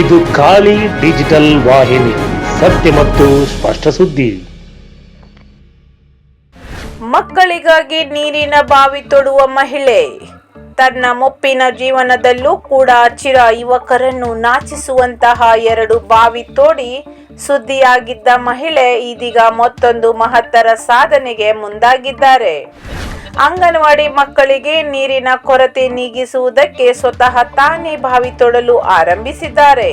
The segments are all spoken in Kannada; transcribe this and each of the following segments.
ಇದು ಖಾಲಿ ಡಿಜಿಟಲ್ ವಾಹಿನಿ, ಸತ್ಯ ಮತ್ತು ಸ್ಪಷ್ಟ ಸುದ್ದಿ. ಮಕ್ಕಳಿಗಾಗಿ ನೀರಿನ ಬಾವಿ ತೊಡುವ ಮಹಿಳೆ, ತನ್ನ ಮುಪ್ಪಿನ ಜೀವನದಲ್ಲೂ ಕೂಡ ಚಿರ ಯುವಕರನ್ನು ನಾಚಿಸುವಂತಹ ಎರಡು ಬಾವಿ ತೋಡಿ ಸುದ್ದಿಯಾಗಿದ್ದ ಮಹಿಳೆ ಇದೀಗ ಮತ್ತೊಂದು ಮಹತ್ತರ ಸಾಧನೆಗೆ ಮುಂದಾಗಿದ್ದಾರೆ. ಅಂಗನವಾಡಿ ಮಕ್ಕಳಿಗೆ ನೀರಿನ ಕೊರತೆ ನೀಗಿಸುವುದಕ್ಕೆ ಸ್ವತಃ ತಾನೇ ಬಾವಿ ತೊಡಲು ಆರಂಭಿಸಿದ್ದಾರೆ.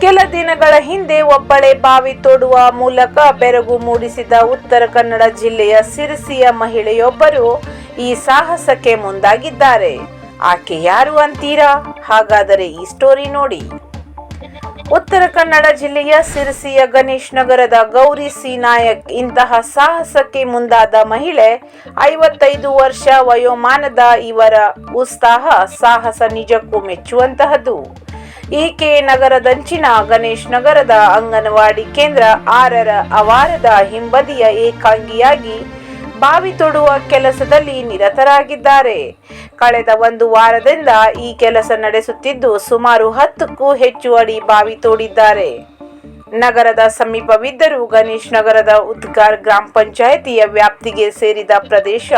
ಕೆಲ ದಿನಗಳ ಹಿಂದೆ ಒಬ್ಬಳೆ ಬಾವಿ ತೋಡುವ ಮೂಲಕ ಬೆರಗು ಮೂಡಿಸಿದ ಉತ್ತರ ಕನ್ನಡ ಜಿಲ್ಲೆಯ ಸಿರಿಸಿಯ ಮಹಿಳೆಯೊಬ್ಬರು ಈ ಸಾಹಸಕ್ಕೆ ಮುಂದಾಗಿದ್ದಾರೆ. ಆಕೆ ಯಾರು ಅಂತೀರಾ? ಹಾಗಾದರೆ ಈ ಸ್ಟೋರಿ ನೋಡಿ. ಉತ್ತರ ಕನ್ನಡ ಜಿಲ್ಲೆಯ ಸಿರಸಿಯ ಗಣೇಶ್ ನಗರದ ಗೌರಿ ಸಿ ನಾಯಕ್ ಇಂತಹ ಸಾಹಸಕ್ಕೆ ಮುಂದಾದ ಮಹಿಳೆ ಐವತ್ತೈದು ವರ್ಷ ವಯೋಮಾನದ ಇವರ ಉತ್ಸಾಹ ಸಾಹಸ ನಿಜಕ್ಕೂ ಮೆಚ್ಚುವಂತಹದ್ದು. ಈಕೆ ನಗರದಂಚಿನ ಗಣೇಶ್ ನಗರದ ಅಂಗನವಾಡಿ ಕೇಂದ್ರ ಆರರ ಅವಾರದ ಹಿಂಬದಿಯ ಏಕಾಂಗಿಯಾಗಿ ಬಾವಿ ತೊಡುವ ಕೆಲಸದಲ್ಲಿ ನಿರತರಾಗಿದ್ದಾರೆ. ಕಳೆದ ಒಂದು ವಾರದಿಂದ ಈ ಕೆಲಸ ನಡೆಸುತ್ತಿದ್ದು ಸುಮಾರು ಹತ್ತಕ್ಕೂ ಹೆಚ್ಚು ಅಡಿ ಬಾವಿ ತೋಡಿದ್ದಾರೆ. ನಗರದ ಸಮೀಪವಿದ್ದರೂ ಗಣೇಶ್ ನಗರದ ಉದ್ಗಾರ್ ಗ್ರಾಮ ಪಂಚಾಯಿತಿಯ ವ್ಯಾಪ್ತಿಗೆ ಸೇರಿದ ಪ್ರದೇಶ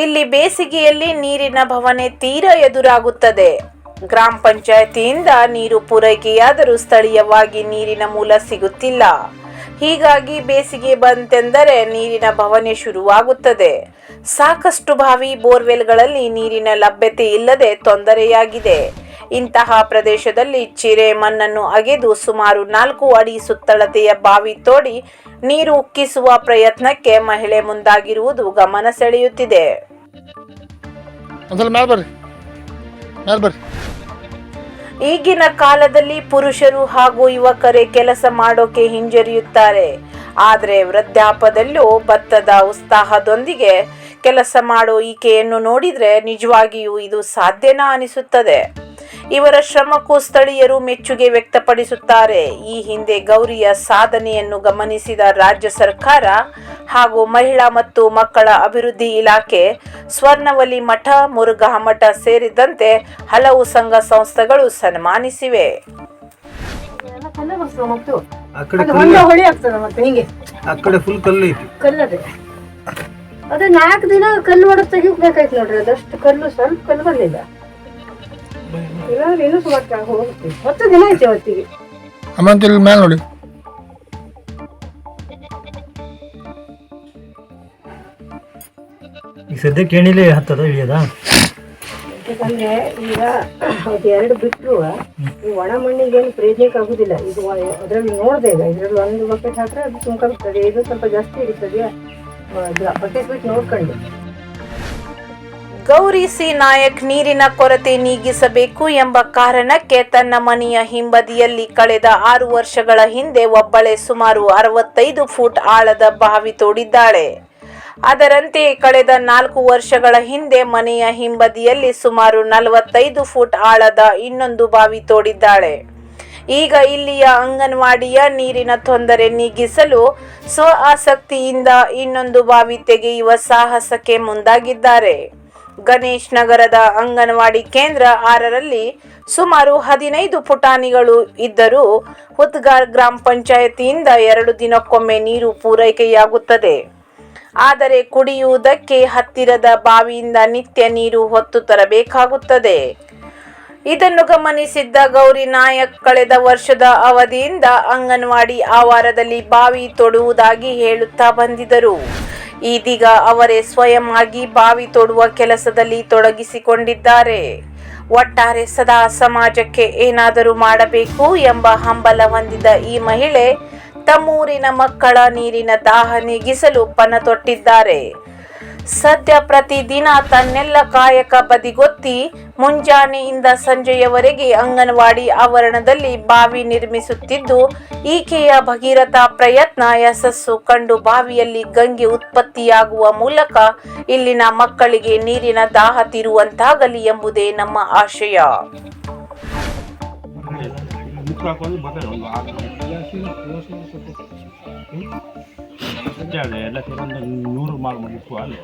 ಇಲ್ಲಿ ಬೇಸಿಗೆಯಲ್ಲಿ ನೀರಿನ ಭವನೆ ತೀರಾ ಎದುರಾಗುತ್ತದೆ. ಗ್ರಾಮ ಪಂಚಾಯತಿಯಿಂದ ನೀರು ಪೂರೈಕೆಯಾದರೂ ಸ್ಥಳೀಯವಾಗಿ ನೀರಿನ ಮೂಲ ಸಿಗುತ್ತಿಲ್ಲ. ಹೀಗಾಗಿ ಬೇಸಿಗೆ ಬಂತೆಂದರೆ ನೀರಿನ ಭವನೆ ಶುರುವಾಗುತ್ತದೆ. ಸಾಕಷ್ಟು ಬಾವಿ ಬೋರ್ವೆಲ್ಗಳಲ್ಲಿ ನೀರಿನ ಲಭ್ಯತೆ ಇಲ್ಲದೆ ತೊಂದರೆಯಾಗಿದೆ. ಇಂತಹ ಪ್ರದೇಶದಲ್ಲಿ ಚಿರೆ ಮಣ್ಣನ್ನು ಅಗೆದು ಸುಮಾರು ನಾಲ್ಕು ಅಡಿ ಸುತ್ತಳತೆಯ ಬಾವಿ ತೋಡಿ ನೀರು ಉಕ್ಕಿಸುವ ಪ್ರಯತ್ನಕ್ಕೆ ಮಹಿಳೆ ಮುಂದಾಗಿರುವುದು ಗಮನ ಸೆಳೆಯುತ್ತಿದೆ. ಈಗಿನ ಕಾಲದಲ್ಲಿ ಪುರುಷರು ಹಾಗೂ ಯುವಕರೇ ಕೆಲಸ ಮಾಡೋಕೆ ಹಿಂಜರಿಯುತ್ತಾರೆ. ಆದರೆ ವೃದ್ಧಾಪದಲ್ಲೂ ಭತ್ತದ ಉತ್ಸಾಹದೊಂದಿಗೆ ಕೆಲಸ ಮಾಡೋ ಈಕೆಯನ್ನು ನೋಡಿದ್ರೆ ನಿಜವಾಗಿಯೂ ಇದು ಸಾಧ್ಯನಾ ಅನಿಸುತ್ತದೆ. ಇವರ ಶ್ರಮಕ್ಕೂ ಸ್ಥಳೀಯರು ಮೆಚ್ಚುಗೆ ವ್ಯಕ್ತಪಡಿಸುತ್ತಾರೆ. ಈ ಹಿಂದೆ ಗೌರಿಯ ಸಾಧನೆಯನ್ನು ಗಮನಿಸಿದ ರಾಜ್ಯ ಸರ್ಕಾರ ಹಾಗೂ ಮಹಿಳಾ ಮತ್ತು ಮಕ್ಕಳ ಅಭಿವೃದ್ಧಿ ಇಲಾಖೆ ಸ್ವರ್ಣವಲಿ ಮಠ ಮುರುಘಾ ಮಠ ಸೇರಿದಂತೆ ಹಲವು ಸಂಘ ಸಂಸ್ಥೆಗಳು ಸನ್ಮಾನಿಸಿವೆ. ಅದು ನಾಲ್ಕು ದಿನ ಕಲ್ಲು ಹೊಡೆದು ತೆಗಿಬೇಕಾಯ್ತು ನೋಡ್ರಿ ಅದಷ್ಟು ಕಲ್ಲು ಸ್ವಲ್ಪ ಕಲ್ಲು ಬಂದಿಲ್ಲ ಇಲ್ಲಾಂದ್ರೆ ಇನ್ನೂ ಸುಮಾರು ಹೋಗುತ್ತೆ ಹತ್ತು ದಿನ ಆಯ್ತು ಅವತ್ತಿಗೆ ಅಮ್ಮಂತ ಇಲ್ಲಿ ಮ್ಯಾಲ ನೋಡಿ. ಈಗ ಸದ್ಯಕ್ಕೆ ಏನಿಲ್ಲ ಹತ್ತದ ಇಳಿಯದ? ಯಾಕಂದ್ರೆ ಈಗ ಅದು ಎರಡು ಬಿಟ್ಟರು ಈ ಒಣ ಮಣ್ಣಿಗೆ ಏನು ಪ್ರಯೋಜನಕ್ಕೆ ಆಗುದಿಲ್ಲ. ಇದು ಅದರಲ್ಲಿ ನೋಡಿದೆ ಈಗ ಇದರಲ್ಲಿ ಒಂದು ಬಕೆಟ್ ಹಾಕ್ರೆ ಅದು ತುಂಬಿರ್ತದೆ ಇದು ಸ್ವಲ್ಪ ಜಾಸ್ತಿ ಇರುತ್ತದೆ ಬಕೆಟ್ ಬಿಟ್ಟು ನೋಡ್ಕೊಂಡು. ಗೌರಿ ಸಿ. ನಾಯಕ್ ನೀರಿನ ಕೊರತೆ ನೀಗಿಸಬೇಕು ಎಂಬ ಕಾರಣಕ್ಕೆ ತನ್ನ ಮನೆಯ ಹಿಂಬದಿಯಲ್ಲಿ ಕಳೆದ ಆರು ವರ್ಷಗಳ ಹಿಂದೆ ಒಬ್ಬಳೆ ಸುಮಾರು ಅರವತ್ತೈದು ಫೂಟ್ ಆಳದ ಬಾವಿ ತೋಡಿದ್ದಾಳೆ. ಅದರಂತೆ ಕಳೆದ ನಾಲ್ಕು ವರ್ಷಗಳ ಹಿಂದೆ ಮನೆಯ ಹಿಂಬದಿಯಲ್ಲಿ ಸುಮಾರು ನಲವತ್ತೈದು ಫೂಟ್ ಆಳದ ಇನ್ನೊಂದು ಬಾವಿ ತೋಡಿದ್ದಾಳೆ. ಈಗ ಇಲ್ಲಿಯ ಅಂಗನವಾಡಿಯ ನೀರಿನ ತೊಂದರೆ ನೀಗಿಸಲು ಸ್ವ ಆಸಕ್ತಿಯಿಂದ ಇನ್ನೊಂದು ಬಾವಿ ತೆಗೆಯುವ ಸಾಹಸಕ್ಕೆ ಮುಂದಾಗಿದ್ದಾರೆ. ಗಣೇಶ್ ನಗರದ ಅಂಗನವಾಡಿ ಕೇಂದ್ರ ಆರರಲ್ಲಿ ಸುಮಾರು ಹದಿನೈದು ಪುಟಾಣಿಗಳು ಇದ್ದರೂ ಹುತ್ಗಾರ್ ಗ್ರಾಮ ಪಂಚಾಯತಿಯಿಂದ ಎರಡು ದಿನಕ್ಕೊಮ್ಮೆ ನೀರು ಪೂರೈಕೆಯಾಗುತ್ತದೆ. ಆದರೆ ಕುಡಿಯುವುದಕ್ಕೆ ಹತ್ತಿರದ ಬಾವಿಯಿಂದ ನಿತ್ಯ ನೀರು ಹೊತ್ತು ತರಬೇಕಾಗುತ್ತದೆ. ಇದನ್ನು ಗಮನಿಸಿದ್ದ ಗೌರಿ ನಾಯಕ್ ಕಳೆದ ವರ್ಷದ ಅವಧಿಯಿಂದ ಅಂಗನವಾಡಿ ಆವಾರದಲ್ಲಿ ಬಾವಿ ತೊಡುವುದಾಗಿ ಹೇಳುತ್ತಾ ಬಂದಿದ್ದರು. ಇದೀಗ ಅವರೇ ಸ್ವಯಂ ಆಗಿ ಬಾವಿ ತೊಡುವ ಕೆಲಸದಲ್ಲಿ ತೊಡಗಿಸಿಕೊಂಡಿದ್ದಾರೆ. ಒಟ್ಟಾರೆ ಸದಾ ಸಮಾಜಕ್ಕೆ ಏನಾದರೂ ಮಾಡಬೇಕು ಎಂಬ ಹಂಬಲ ಹೊಂದಿದ ಈ ಮಹಿಳೆ ತಮ್ಮೂರಿನ ಮಕ್ಕಳ ನೀರಿನ ದಾಹ ನೀಗಿಸಲು ಪಣ ತೊಟ್ಟಿದ್ದಾರೆ ಸದ್ಯ ಪ್ರತಿದಿನ ತನ್ನೆಲ್ಲ ಕಾಯಕ ಬದಿಗೊತ್ತಿ ಮುಂಜಾನೆಯಿಂದ ಸಂಜೆಯವರೆಗೆ ಅಂಗನವಾಡಿ ಆವರಣದಲ್ಲಿ ಬಾವಿ ನಿರ್ಮಿಸುತ್ತಿದ್ದು, ಈಕೆಯ ಭಗೀರಥ ಪ್ರಯತ್ನ ಯಶಸ್ಸು ಕಂಡು ಬಾವಿಯಲ್ಲಿ ಗಂಗೆ ಉತ್ಪತ್ತಿಯಾಗುವ ಮೂಲಕ ಇಲ್ಲಿನ ಮಕ್ಕಳಿಗೆ ನೀರಿನ ದಾಹ ತೀರುವಂತಾಗಲಿ ಎಂಬುದೇ ನಮ್ಮ ಆಶಯ. ಎಲ್ಲ ಸೇರಿ ಒಂದು ನೂರು ಮಾರು ಮುಗಿಸುವ ಅಲ್ಲ.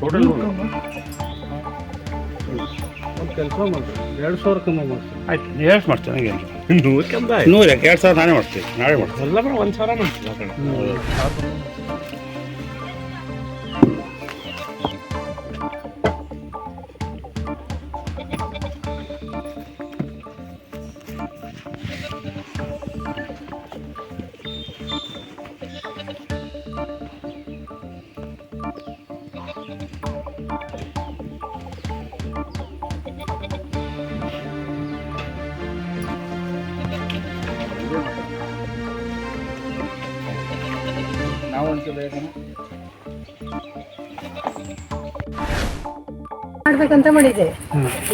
ಟೋಟಲ್ ನೂರು. ಕೆಲಸ ಮಾಡ್ರಿ ಎರಡು ಸಾವಿರ ಆಯ್ತು ಎಷ್ಟು ಮಾಡ್ತೀನಿ ನನಗೆ ನೂರು ಕಂಬ ನೂರು ಎರಡು ಸಾವಿರ ನಾನೇ ಮಾಡ್ತೀನಿ ನಾಳೆ ಮಾಡ್ತೀನಿ ಎಲ್ಲ ಬರೋ ಒಂದು ಸಾವಿರ ಮಾಡ್ತೀನಿ ಮಾಡ್ಬೇಕಂತ ಮಾಡಿದ್ದೆ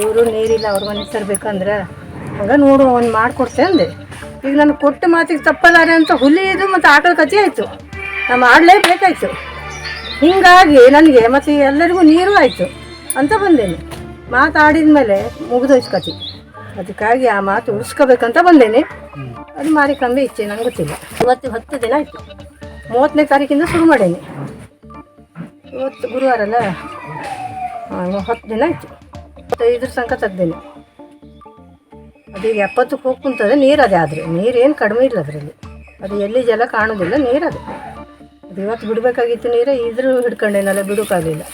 ಇವರು ನೀರಿಲ್ಲ ಅವ್ರ ಮನೆ ತರ್ಬೇಕಂದ್ರೆ. ಹಂಗ ನೋಡು ಅವ್ನು ಮಾಡ್ಕೊಡ್ತೆ ಅಂದೆ. ಈಗ ನಾನು ಕೊಟ್ಟ ಮಾತಿಗೆ ತಪ್ಪಲಾರೆ ಅಂತ ಹುಲಿ ಇದು ಮತ್ತು ಆಟೋ ಕಥೆ ಆಯಿತು. ನಾ ಮಾಡಲೇಬೇಕಾಯ್ತು. ಹೀಗಾಗಿ ನನಗೆ ಮತ್ತು ಎಲ್ಲರಿಗೂ ನೀರು ಆಯಿತು ಅಂತ ಬಂದೇನೆ. ಮಾತಾಡಿದ ಮೇಲೆ ಮುಗಿದೋಯ್ತು ಕತೆ ಅದಕ್ಕಾಗಿ ಆ ಮಾತು ಉಳಿಸ್ಕೋಬೇಕಂತ ಬಂದೇನೆ. ಅದು ಮಾರಿಕಂಬೆ ಇಚ್ಛೆ ನಂಗೆ ಗೊತ್ತಿಲ್ಲ. ಇವತ್ತು ಹತ್ತು ದಿನ ಆಯಿತು. ಮೂವತ್ತನೇ ತಾರೀಕಿಂದ ಶುರು ಮಾಡೇನಿ. ಇವತ್ತು ಗುರುವಾರ ಅಲ್ಲ? ಹತ್ತು ದಿನ ಆಯಿತು. ಐದರ ತನಕ ತೆಗ್ದೇನೆ. ಅದೀಗ ಎಪ್ಪತ್ತಕ್ಕೆ ಹೋಗಿ ಕುಂತದೆ, ನೀರು ಅದೇ ಆದರೆ. ನೀರೇನು ಕಡಿಮೆ ಇಲ್ಲ ಅದರಲ್ಲಿ. ಅದು ಎಲ್ಲಿ ಜಲ ಕಾಣೋದಿಲ್ಲ, ನೀರು ಅದು. ಇವತ್ತು ಬಿಡಬೇಕಾಗಿತ್ತು ನೀರು, ಇದ್ರೂ ಹಿಡ್ಕೊಂಡೇನಲ್ಲ ಬಿಡೋಕ್ಕಾಗಲಿಲ್ಲ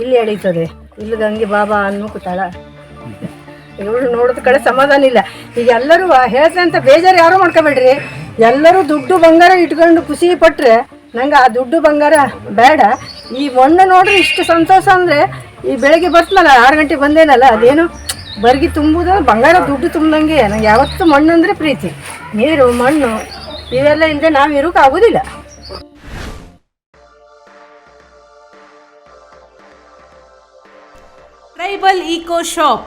ಇಲ್ಲಿ ಎಳೀತದೆ ಇಲ್ಲಿ ಗಂಗೆ ಬಾಬಾ ಅನ್ನೋ ಕುತಾಳ. ಇವಳು ನೋಡಿದ ಕಡೆ ಸಮಾಧಾನ ಇಲ್ಲ. ಈಗ ಎಲ್ಲರೂ ಹೇಳ್ತಾರೆ ಅಂತ ಬೇಜಾರು ಯಾರೂ ಮಾಡ್ಕೋಬೇಡ್ರಿ. ಎಲ್ಲರೂ ದುಡ್ಡು ಬಂಗಾರ ಇಟ್ಕೊಂಡು ಖುಷಿ ಪಟ್ಟರೆ ನಂಗೆ ಆ ದುಡ್ಡು ಬಂಗಾರ ಬೇಡ. ಈ ಮಣ್ಣು ನೋಡ್ರಿ ಇಷ್ಟು ಸಂತೋಷ ಅಂದರೆ ಈ ಬೆಳಗ್ಗೆ ಬರ್ತನಲ್ಲ, ಆರು ಗಂಟೆಗೆ ಬಂದೇನಲ್ಲ, ಅದೇನು ಬರ್ಗಿ ತುಂಬುದು, ಬಂಗಾರ ದುಡ್ಡು ತುಂಬಂಗೆ ನಂಗೆ ಯಾವತ್ತೂ ಮಣ್ಣು ಅಂದರೆ ಪ್ರೀತಿ. ನೀರು, ಮಣ್ಣು, ಇವೆಲ್ಲ ಇಲ್ಲದೆ ನಾವು ಇರೋಕ್ಕಾಗೋದಿಲ್ಲ ಟ್ರೈಬಲ್ ಈಕೋ ಶಾಪ್.